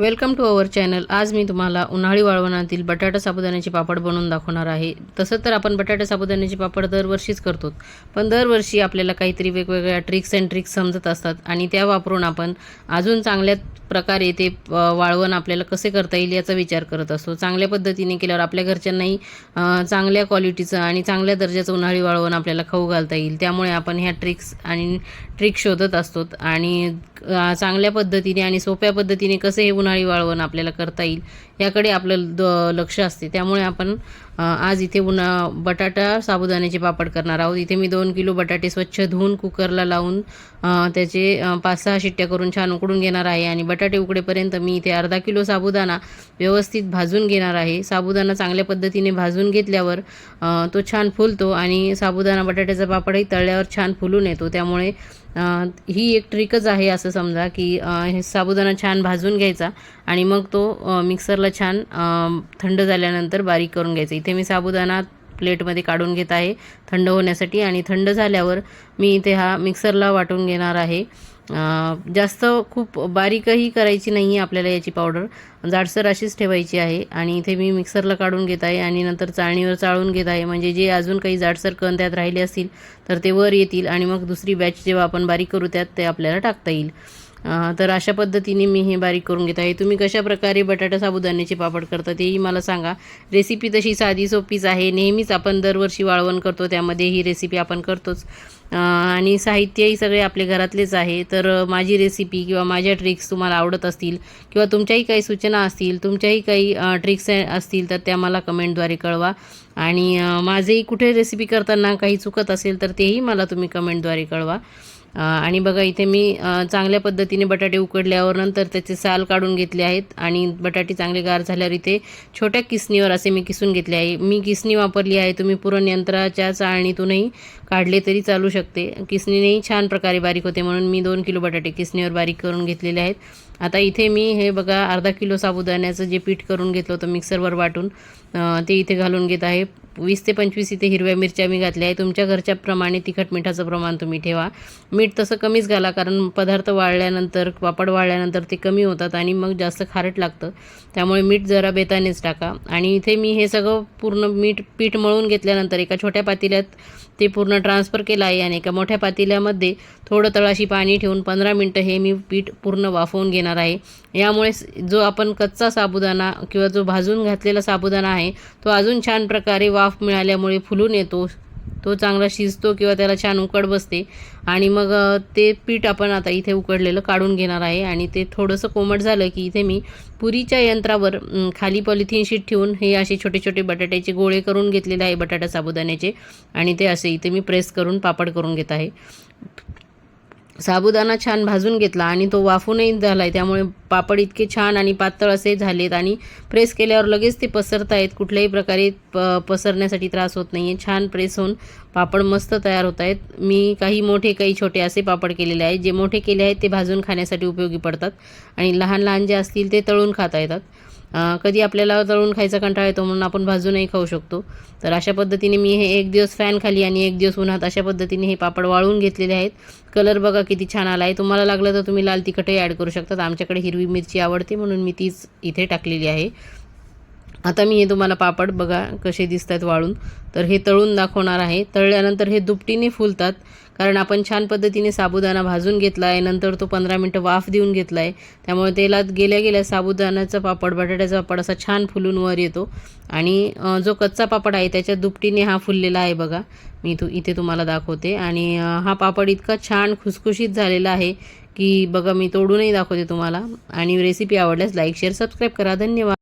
Welcome to our channel. आज मी तुम्हाला उन्हाळी वाळवणातील बटाटा साबुदाण्याचे पापड बनवून दाखवणार आहे. तसं तर आपण बटाटा साबुदाण्याचे पापड दरवर्षीच करतो पण दरवर्षी आपल्याला काहीतरी वेगवेगळ्या ट्रिक्स अँड ट्रिक्स समजत असतात आणि त्या वापरून आपण अजून चांगल्या प्रकारे ते वाळवण आपल्याला कसे करता येईल याचा विचार करत असतो. चांगल्या पद्धतीने केल्यावर आपल्या घरच्यांनाही चांगल्या क्वालिटीचं आणि चांगल्या दर्जाचं उन्हाळी वाळवण आपल्याला खाऊ घालता येईल. त्यामुळे आपण ह्या ट्रिक्स आणि ट्रिक शोधत असतो आणि चांगल्या पद्धतीने आणि सोप्या पद्धतीने कसे हे उन्हाळी वाळवण आपल्याला करता येईल याकडे आपलं द लक्ष असते. त्यामुळे आपण आज इथे उन्हा बटाटा साबुदाण्याचे पापड करणार आहोत. इथे मी दोन किलो बटाटे स्वच्छ धुवून कुकरला लावून त्याचे पाच सहा शिट्ट्या करून छान उकडून घेणार आहे. आणि बटाटे उकडेपर्यंत मी इथे अर्धा किलो साबुदाणा व्यवस्थित भाजून घेणार आहे. साबुदाणा चांगल्या पद्धतीने भाजून घेतल्यावर तो छान फुलतो आणि साबुदाणा बटाट्याचा पापडही तळल्यावर छान फुलून येतो. त्यामुळे ही एक ट्रिकच आहे असं समजा की हे साबुदाणा छान भाजून घ्यायचा आणि मग तो मिक्सरला छान थंड झाल्यानंतर बारीक करून घ्यायचा. इथे इथे मी साबुदाणा प्लेटमध्ये काढून घेत आहे थंड होण्यासाठी. आणि थंड झाल्यावर मी इथे हा मिक्सरला वाटून घेणार आहे. जास्त खूप बारीकही करायची नाही आहे आपल्याला याची पावडर. जाडसर अशीच ठेवायची आहे. आणि इथे मी मिक्सरला काढून घेत आहे आणि नंतर चाळणीवर चाळून घेत आहे. म्हणजे जे अजून काही जाडसर कण त्यात राहिले असतील तर ते वर येतील आणि मग दुसरी बॅच जेव्हा आपण बारीक करू त्यात ते आपल्याला टाकता येईल. तर अशा पद्धतीने मी हे बारीक करून घेत आहे. तुम्ही कशा प्रकारे बटाटा साबुदाण्याचे पापड करता तेही मला सांगा. रेसिपी तशी साधी सोपीच आहे. नेहमीच आपण दरवर्षी वाळवण करतो त्यामध्ये ही रेसिपी आपण करतोच. आणि साहित्यही सगळे आपले घरातलेच आहे. तर माझी रेसिपी किंवा माझ्या ट्रिक्स तुम्हाला आवडत असतील किंवा तुमच्याही काही सूचना असतील तुमच्याही काही ट्रिक्स असतील तर त्या मला कमेंटद्वारे कळवा. आणि माझेही कुठे रेसिपी करताना काही चुकत असेल तर तेही मला तुम्ही कमेंटद्वारे कळवा. आणि बघा इथे मी चांगल्या पद्धतीने बटाटे उकडल्यावर नंतर त्याचे साल काढून घेतले आहेत आणि बटाटे चांगले गार झाल्यावर इथे छोट्या किसणीवर असे मी किसून घेतले आहे. मी किसणी वापरली आहे तुम्ही पुरण यंत्राच्या चाळणीतूनही काढले तरी चालू शकते. किसणीनेही छान प्रकारे बारीक होते म्हणून मी दोन किलो बटाटे किसणीवर बारीक करून घेतलेले आहेत. आता इथे मी हे बघा अर्धा किलो साबुदाण्याचं जे पीठ करून घेतलं होतं मिक्सरवर वाटून ते इथे घालून घेत आहे. वीस ते पंचवीस इथे हिरव्या मिरच्या मी घातल्या आहे. तुमच्या घरच्या प्रमाणे तिखट मिठाचं प्रमाण तुम्ही ठेवा. मीठ तसं कमीच घाला कारण पदार्थ वाळल्यानंतर पापड वाळल्यानंतर ते कमी होतात आणि मग जास्त खारट लागतं. त्यामुळे मीठ जरा बेतानेच टाका. आणि इथे मी हे सगळं पूर्ण मीठ पीठ मळून घेतल्यानंतर एका छोट्या पातेल्यात ते पूर्ण ट्रान्सफर केलं आहे आणि एका मोठ्या पातेल्यामध्ये थोडं तळाशी पाणी ठेवून पंधरा मिनटं हे मी पीठ पूर्ण वाफवून घेणार आहे. यामुळे जो आपण कच्चा साबुदाणा किंवा जो भाजून घातलेला साबुदाणा आहे तो अजून छान प्रकारे वाफ मिळाल्यामुळे फुलून येतो. तो चांगला शिजतो किंवा त्याला छान उकड बसते. आणि मग ते पीठ आपण आता इथे उकडलेलं काढून घेणार आहे. आणि ते थोडंसं कोमट झालं की इथे मी पुरीच्या यंत्रावर खाली पॉलिथिन शीट ठेवून हे असे छोटे छोटे बटाट्याचे गोळे करून घेतलेले आहे बटाटा साबुदाण्याचे. आणि ते असे इथे मी प्रेस करून पापड करून घेत आहे. साबुदाणा छान भाजून घेतला आणि तो वाफूनही झाला आहे त्यामुळे पापड इतके छान आणि पातळ असे झालेत आणि प्रेस केल्यावर लगेच ते पसरत आहेत कुठल्याही प्रकारे प पसरण्यासाठी त्रास होत नाही आहे छान प्रेस होऊन पापड मस्त तयार होत आहेत मी काही मोठे काही छोटे असे पापड केलेले आहेत. जे मोठे केले आहेत ते भाजून खाण्यासाठी उपयोगी पडतात आणि लहान लहान जे असतील ते तळून खाता येतात. कधी आपल्याला तळून खायचा कंटाळा येतो म्हणून आपण भाजूनही खाऊ शकतो. तर अशा पद्धतीने मी हे एक दिवस फॅन खाली आणि एक दिवस उन्हात अशा पद्धतीने हे पापड वाळून घेतलेले आहेत. कलर बघा किती छान आला आहे तुम्हाला लागलं तर तुम्ही लाल तिखटही ॲड करू शकतात. आमच्याकडे हिरवी मिरची आवडते म्हणून मी तीच इथे टाकलेली आहे. आता मी हे तुम्हाला पापड बघा कसे दिसत आहेत वाळून. तर हे तळून दाखवणार आहे. तळल्यानंतर हे दुपटीने फुलतात. कारण आपण छान पद्धतीने साबुदाणा भाजून घेतला आहे नंतर तो पंधरा मिनटं वाफ देऊन घेतला आहे त्यामुळे तेलात गेल्या गेल्या साबुदाण्याचा पापड बटाट्याचा पापड असा छान फुलून वर येतो. आणि जो कच्चा पापड आहे त्याच्या दुपटीने हा फुललेला आहे बघा. मी तू इथे तुम्हाला दाखवते. आणि हा पापड इतका छान खुसखुशीत झालेला आहे की बघा मी तोडूनही दाखवते तुम्हाला. आणि रेसिपी आवडल्यास लाईक शेअर सबस्क्राईब करा. धन्यवाद.